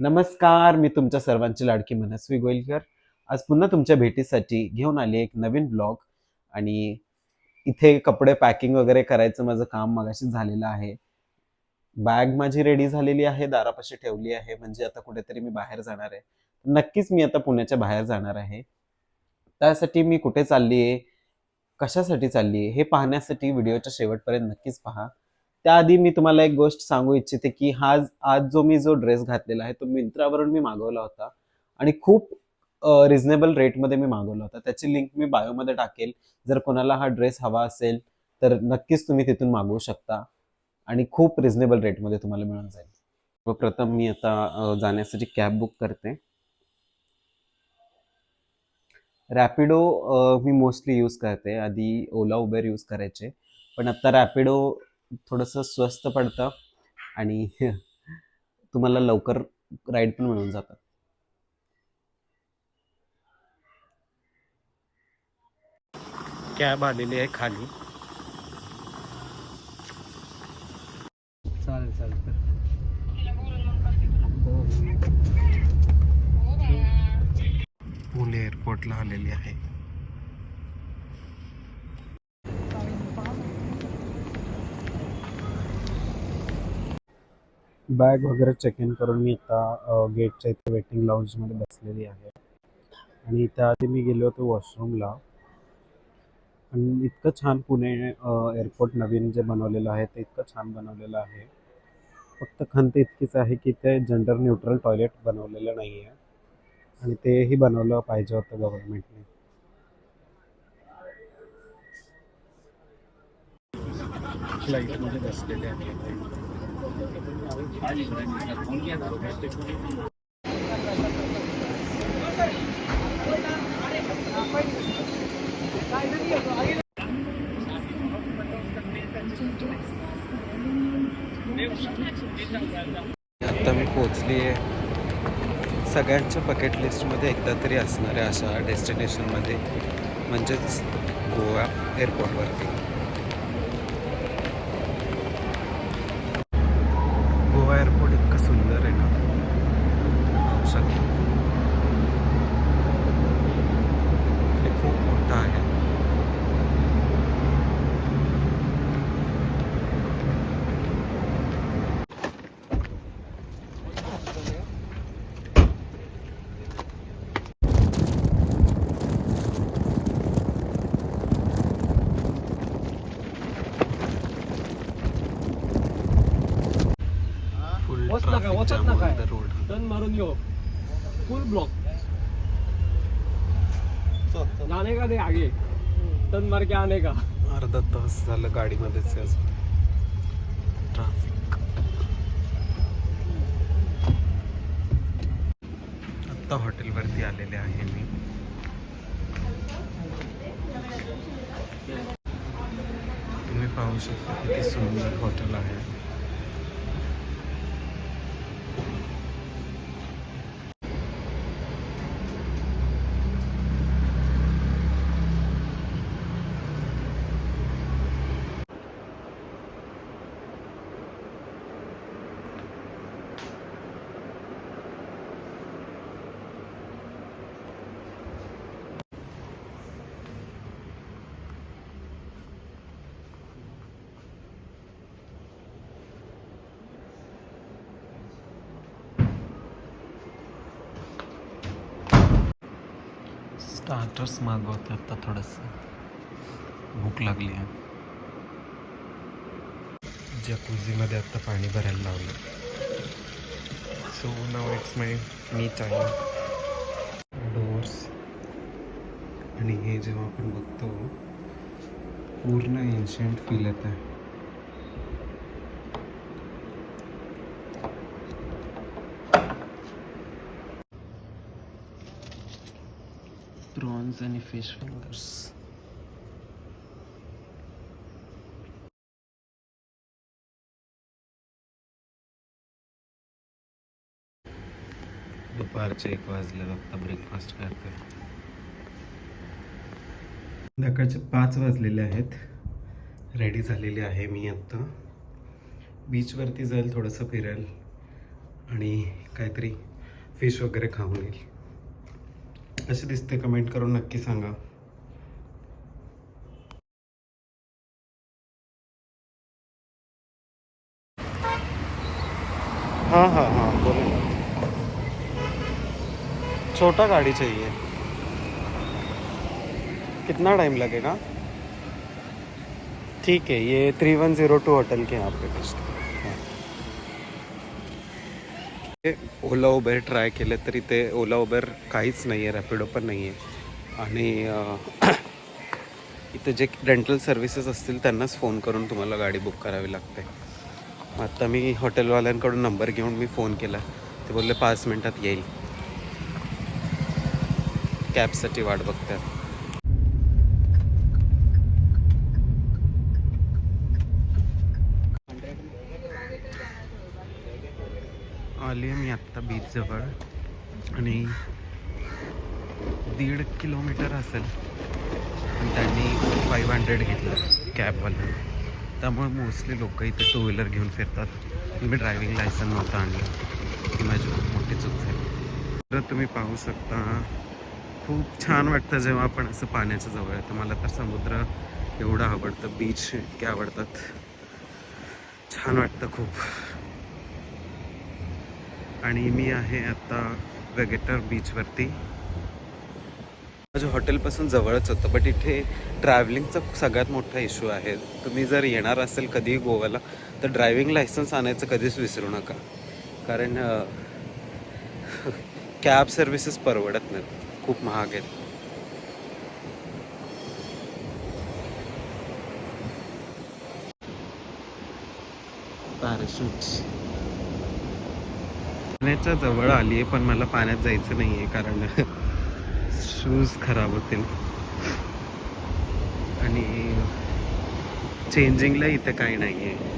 नमस्कार मी तुमच्या सर्वांची लाडकी मनस्वी गोयलकर. आज पुन्हा तुमच्या भेटीसाठी घेऊन आले एक नवीन ब्लॉग आणि इथे कपडे पॅकिंग वगैरे करायचं माझं काम मगाशी झालेलं आहे. बॅग माझी रेडी झालेली आहे दारापाशी ठेवली आहे म्हणजे आता कुठेतरी मी बाहेर जाणार आहे. नक्कीच मी आता पुण्याच्या बाहेर जाणार आहे. त्यासाठी मी कुठे चालली आहे कशासाठी चालली आहे हे पाहण्यासाठी व्हिडिओच्या शेवटपर्यंत नक्कीच पहा. त्याआधी मी तुम्हाला एक गोष्ट सांगू इच्छिते की हा आज जो मी जो ड्रेस घातलेला आहे तो मिंत्रावरून मी मागवला होता आणि खूप रिझनेबल रेटमध्ये मी मागवला होता. त्याची लिंक मी बायोमध्ये टाकेल. जर कोणाला हा ड्रेस हवा असेल तर नक्कीच तुम्ही तिथून मागवू शकता आणि खूप रिझनेबल रेटमध्ये तुम्हाला मिळून जाईल. व प्रथम मी आता जाण्यासाठी कॅब बुक करते. रॅपिडो मी मोस्टली यूज करते. आधी ओला उबेर यूज करायचे. पण आता रॅपिडो थोडंसं स्वस्त पडतं आणि तुम्हाला लवकर राईड पण मिळून जातात कॅब आलेली आहे खाली. चालेल चालेल पुणे एअरपोर्टला आलेली आहे. बॅग वगैरे चेक इन करून मी आता गेटच्या इथे वेटिंग लाऊंजमध्ये बसलेली आहे. आणि त्याआधी मी गेलो होतो वॉशरूमला आणि इतकं छान पुणे एअरपोर्ट नवीन जे बनवलेलं आहे ते इतकं छान बनवलेलं आहे. फक्त खंत इतकीच आहे की ते जेंडर न्यूट्रल टॉयलेट बनवलेलं नाही आहे आणि तेही बनवलं पाहिजे होतं गव्हर्नमेंटने फ्लाईटमध्ये बसलेले आहे आत्ता मी पोचली आहे सगळ्यांच्या बकेट लिस्टमध्ये एकदा तरी असणाऱ्या अशा डेस्टिनेशनमध्ये म्हणजेच गोवा एअरपोर्टवरती गोवा एअरपोर्ट इतकं सुंदर आहे ना पाहू शकता. हे खूप मोठं आहे फुल नका. On the road. टर्न मारून येऊ. फुल ब्लॉक जाने का दे आगे? टर्न मार के आने का? अर्धा तास झालं गाडीमध्येच आहे अजून ट्रॅफिक आत्ता हॉटेलवरती आलेले आहे मी. तुम्ही पाहू शकता किती सुंदर हॉटेल आहे. स्टार्टर्स मागवते आता थोडंसं भूक लागली आहे. जकुझीमध्ये आत्ता पाणी भरायला लावलं. So now it's my me time doors आणि हे जेव्हा आपण बघतो पूर्ण एन्शंट फील येत. आहे प्रॉन्स आणि फिश फिंगर्स दुपारचे एक वाजले आता ब्रेकफास्ट करते? संध्याकाळचे पाच वाजलेले आहेत. रेडी झालेली आहे मी आत्ता बीचवरती जाईल थोडंसं फिरेल आणि काहीतरी फिश वगैरे खाऊन येईल. असे दिसते कमेंट करून नक्की सांगा. हाँ हाँ हाँ बोलो छोटा गाड़ी चाहिए. कितना टाइम लगेगा? ठीक है, ये three one zero two hotel के यहाँ पे भेजते ओला उबेर ट्राय केले तरी ते ओला उबेर काहीच नाही आहे रॅपिडो पण नाही आहे आणि इथं इथे जे रेंटल सर्व्हिसेस असतील त्यांनाच फोन करून तुम्हाला गाडी बुक करावी लागते. आत्ता मी हॉटेलवाल्यांकडून नंबर घेऊन मी फोन केला. ते बोलले पाच मिनटात येईल. कॅबसाठी वाट बघतात. आली आहे मी आत्ता बीचजवळ. आणि दीड किलोमीटर असेल. आणि त्यांनी फाईव्ह हंड्रेड घेतलं कॅबवाला त्यामुळे मोस्टली लोक इथे टू व्हीलर घेऊन फिरतात. मी ड्रायव्हिंग लायसन नव्हतं आणलं. ही माझी खूप मोठी चूक झाली. तर तुम्ही पाहू शकता खूप छान वाटतं जेव्हा आपण असं पाण्याच्या जवळ येतं. मला तर समुद्र एवढं आवडतं बीच इतके आवडतात. छान वाटतं खूप. आणि मी आहे आता वेगेटर बीचवरती माझ्या हॉटेलपासून जवळच होतं बट इथे ट्रॅव्हलिंगचा सगळ्यात मोठा इश्यू आहे. तुम्ही जर येणार असेल कधीही गोव्याला तर ड्रायव्हिंग लायसन्स आणायचं कधीच विसरू नका. कारण कॅब सर्व्हिसेस परवडत नाहीत. खूप महाग आहेत. पॅराशूट पाण्याच्या जवळ आली आहे पण मला पाण्यात जायचं नाही आहे कारण शूज खराब होतील. आणि चेंजिंगला इथं काही नाही आहे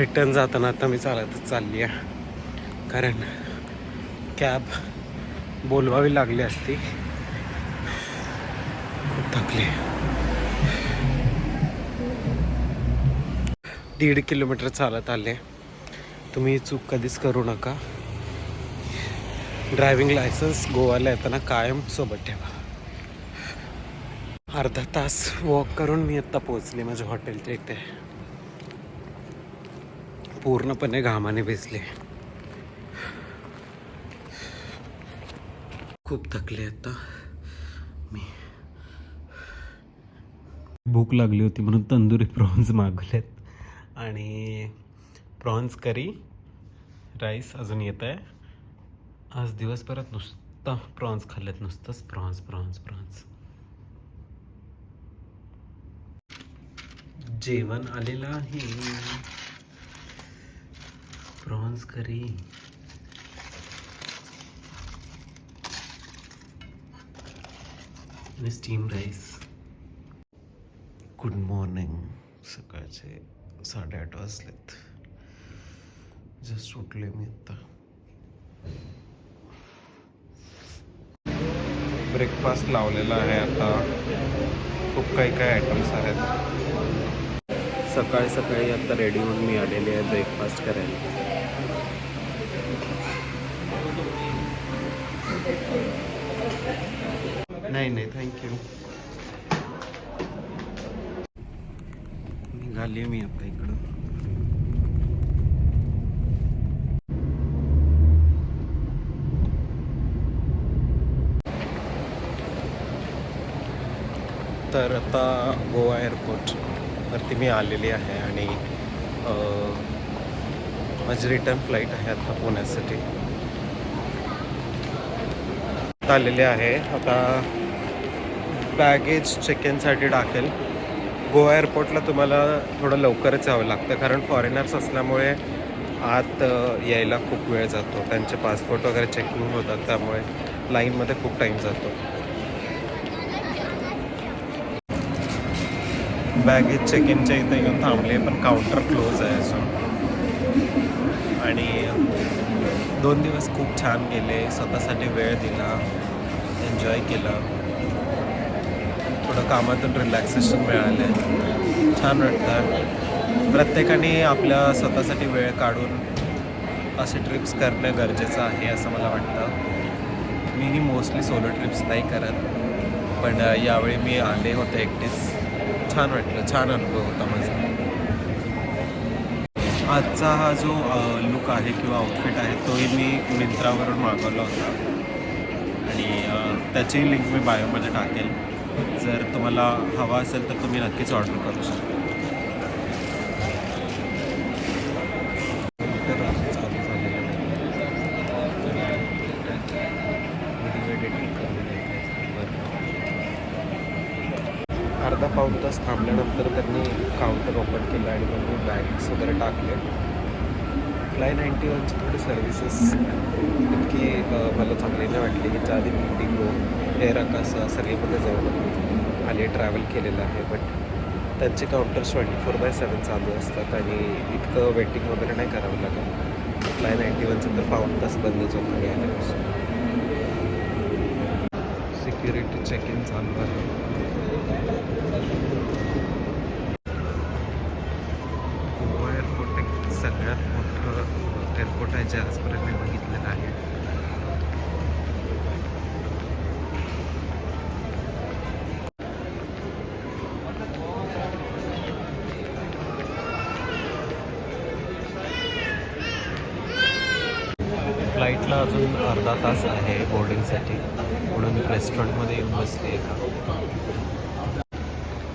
रिटर्न जाताना आता मी चालतच चालली आहे. कारण कॅब बोलवावी लागली असती. खूप थकली. दीड किलोमीटर चालत आले. तुम्ही चूक कधीच करू नका. ड्रायव्हिंग लायसन्स गोवाला येताना कायम सोबत ठेवा. अर्धा तास वॉक करून मी आत्ता पोचले माझ्या हॉटेलच्या इथे. पूर्णपणे घामाने भिजले. खूप थकले आता. मी. भूक लागली होती म्हणून तंदुरी प्रॉन्स मागवलेत. आणि प्रॉन्स करी राईस अजून येत आहे. आज दिवसभरात नुसतं प्रॉन्स खाल्लेत नुसतंच प्रॉन्स प्रॉन्स प्रॉन्स. जेवण आलेलं आहे. प्रॉन्स करी आणि स्टीम राईस गुड मॉर्निंग सकाळचे साडेआठ वाजलेत. जस्ट उठले मी आत्ता ब्रेकफास्ट लावलेला आहे आता. खूप काही काही आयटम्स आहेत. सकाळी सकाळी आता रेडी होऊन मी आलेली आहे ब्रेकफास्ट करायला. नाही नाही थँक्यू निघाली मी आता इकडं. तर आता गोवा एअरपोर्ट वरती मी आलेली आहे आणि माझी रिटर्न फ्लाईट आहे आता पुण्यासाठी. आलेले आहे. आता बॅगेज चेक इनसाठी टाकेल गोवा एअरपोर्टला तुम्हाला थोडं लवकरच यावं लागतं कारण फॉरेनर्स असल्यामुळे आत यायला खूप वेळ जातो. त्यांचे पासपोर्ट वगैरे चेकिंग होतात त्यामुळे लाईनमध्ये खूप टाईम जातो. बॅगेज चेक इनच्या इथं येऊन थांबले पण काउंटर क्लोज आहे अजून. आणि दोन दिवस खूप छान गेले स्वतःसाठी वेळ दिला एन्जॉय केलं. थोडं कामातून रिलॅक्सेशन मिळाले. छान वाटतं. प्रत्येकाने आपल्या स्वतःसाठी वेळ काढून असे ट्रिप्स करणं गरजेचं आहे असं मला वाटतं. मीही मोस्टली सोलो ट्रिप्स नाही करत पण यावेळी मी आले होते एकटीच. छान वाटलं छान अनुभव होता माझा. आजचा हा जो लुक आहे किंवा आउटफिट आहे तोही मी मिंत्रावरून मागवला होता. आणि त्याचीही त्याची लिंक मी बायोमध्ये टाकेल. जर तुम्हाला हवा असेल तर तुम्ही नक्कीच ऑर्डर करू शकता तर चालू झालेलं आहे. व्हिडिओ एडिटिंग करलेलं आहे. बरं. अर्धा तास थांबल्यानंतर त्यांनी काउंटर ओपन केलं आणि मग मी बॅग्स वगैरे टाकले. फ्लाय नाईन्टी वनची थोडी सर्व्हिसेस इतकी मला चांगली नाही वाटली. याच्या आधी मी डिगो एअर अकासा सगळीमध्ये जाऊन आले ट्रॅव्हल केलेलं आहे. बट त्यांचे counters twenty four by seven चालू असतात आणि इतकं वेटिंग वगैरे नाही करावं लागत. फ्लाय नाईन्टी वनचं तर पाऊन तास बंदच होतं मी आल्यापासून सिक्युरिटी चेक इन चालू आहे. गोवा एअरपोर्ट एक सगळ्यात मोठं एअरपोर्ट आहे जे आजपर्यंत मी बघितलेलं आहे फ्लाईटला अजून अर्धा आहे बोर्डिंगसाठी म्हणून मी रेस्टॉरंटमध्ये येऊन बसते का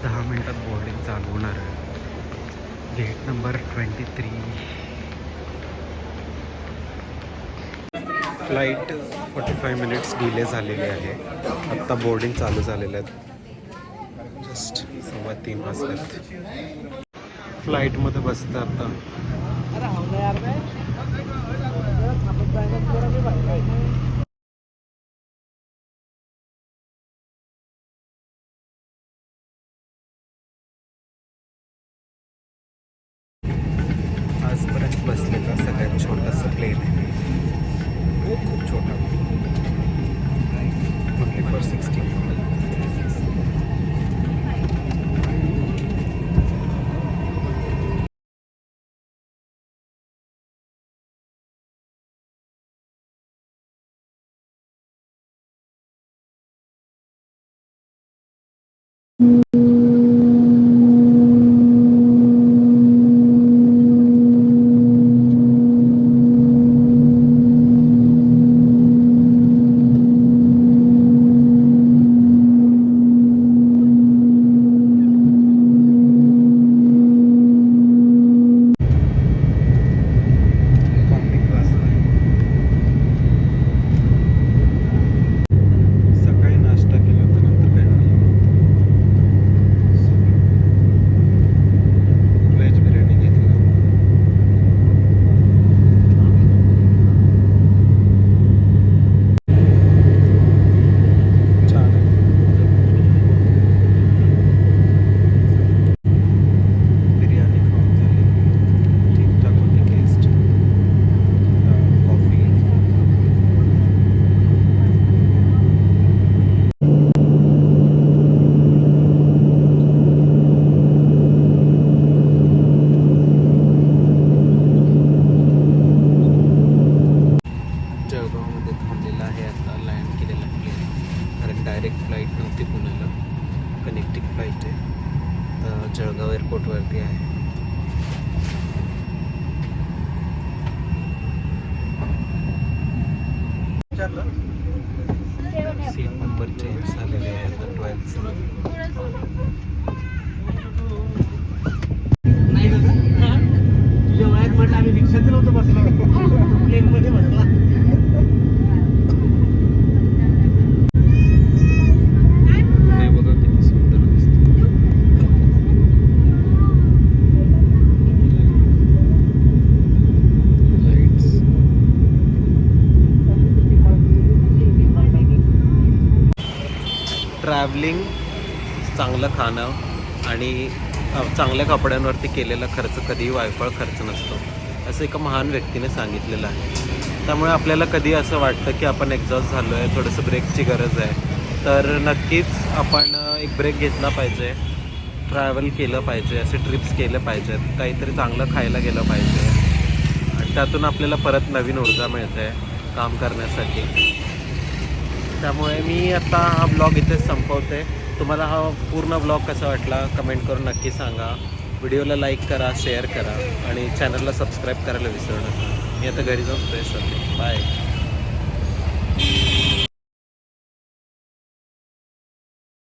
दहा मिनटात बोर्डिंग चालू होणार आहे. Gate number twenty three flight forty five minutes delay झालेली आहे. आत्ता बोर्डिंग चालू झालेलं आहे. जस्ट सव्वा तीन वाजल्यात फ्लाईटमध्ये बसतं आता. एअरपोर्टवरती ट्रॅव्हलिंग चांगलं खाणं आणि चांगल्या कपड्यांवरती केलेला खर्च कधीही वायफळ खर्च नसतो. असं एका महान व्यक्तीने सांगितलेलं आहे. त्यामुळे आपल्याला कधी असं वाटतं की आपण एक्झॉस्ट झालो आहे थोडंसं ब्रेकची गरज आहे. तर नक्कीच आपण एक ब्रेक घेतला पाहिजे ट्रॅव्हल केलं पाहिजे असे ट्रिप्स केले पाहिजेत काहीतरी चांगलं खायला गेलं पाहिजे. आणि त्यातून आपल्याला परत नवीन ऊर्जा मिळते काम करण्यासाठी. त्यामुळे मी आता हा ब्लॉग इथेच संपवते. तुम्हाला हा पूर्ण ब्लॉग कसा वाटला कमेंट करून नक्की सांगा. व्हिडिओला लाईक करा शेअर करा. आणि चॅनलला सबस्क्राईब करायला विसरू नका. मी आता घरी जाऊन फ्रेश होते. बाय